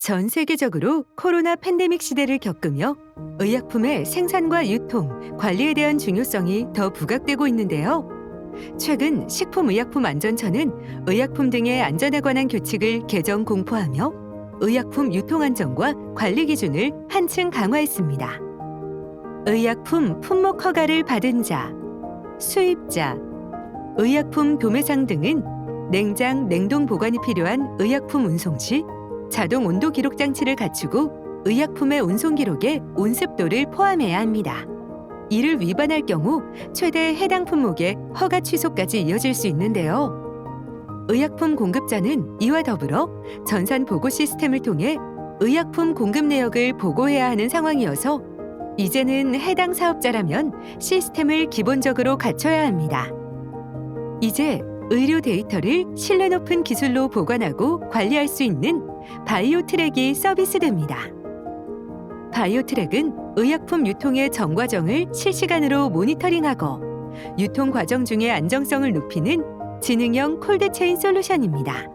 전 세계적으로 코로나 팬데믹 시대를 겪으며 의약품의 생산과 유통, 관리에 대한 중요성이 더 부각되고 있는데요. 최근 식품의약품안전처는 의약품 등의 안전에 관한 규칙을 개정 공포하며 의약품 유통 안전과 관리 기준을 한층 강화했습니다. 의약품 품목 허가를 받은 자, 수입자, 의약품 도매상 등은 냉장, 냉동 보관이 필요한 의약품 운송 시 자동 온도 기록 장치를 갖추고 의약품의 운송 기록에 온습도를 포함해야 합니다. 이를 위반할 경우 최대 해당 품목의 허가 취소까지 이어질 수 있는데요. 의약품 공급자는 이와 더불어 전산 보고 시스템을 통해 의약품 공급 내역을 보고해야 하는 상황이어서 이제는 해당 사업자라면 시스템을 기본적으로 갖춰야 합니다. 이제 의료 데이터를 신뢰 높은 기술로 보관하고 관리할 수 있는 바이오 트랙이 서비스됩니다. 바이오 트랙은 의약품 유통의 전 과정을 실시간으로 모니터링하고 유통 과정 중의 안정성을 높이는 지능형 콜드체인 솔루션입니다.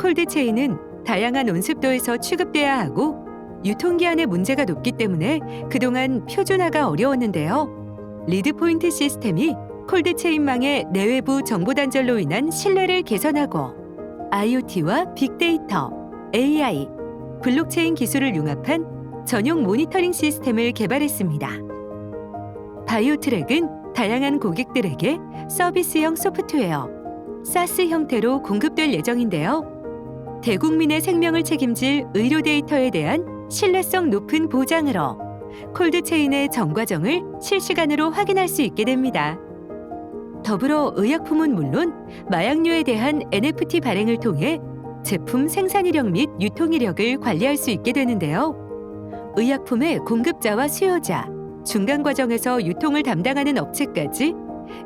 콜드체인은 다양한 온습도에서 취급돼야 하고 유통기한의 문제가 높기 때문에 그동안 표준화가 어려웠는데요. 리드 포인트 시스템이 콜드체인망의 내외부 정보 단절로 인한 신뢰를 개선하고 IoT와 빅데이터, AI, 블록체인 기술을 융합한 전용 모니터링 시스템을 개발했습니다. 바이오트랙은 다양한 고객들에게 서비스형 소프트웨어, 사스 형태로 공급될 예정인데요. 대국민의 생명을 책임질 의료 데이터에 대한 신뢰성 높은 보장으로 콜드체인의 전 과정을 실시간으로 확인할 수 있게 됩니다. 더불어 의약품은 물론 마약류에 대한 NFT 발행을 통해 제품 생산 이력 및 유통 이력을 관리할 수 있게 되는데요. 의약품의 공급자와 수요자, 중간 과정에서 유통을 담당하는 업체까지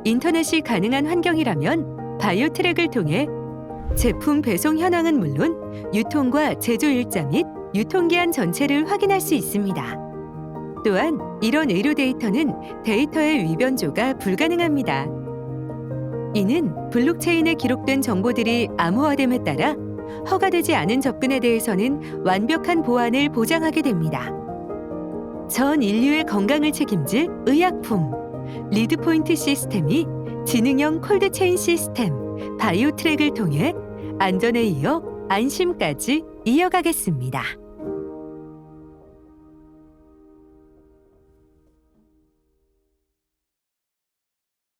인터넷이 가능한 환경이라면 바이오 트랙을 통해 제품 배송 현황은 물론 유통과 제조 일자 및 유통기한 전체를 확인할 수 있습니다. 또한 이런 의료 데이터는 데이터의 위변조가 불가능합니다. 이는 블록체인에 기록된 정보들이 암호화됨에 따라 허가되지 않은 접근에 대해서는 완벽한 보안을 보장하게 됩니다. 전 인류의 건강을 책임질 의약품 리드 포인트 시스템이 지능형 콜드체인 시스템 바이오 트랙을 통해 안전에 이어 안심까지 이어가겠습니다.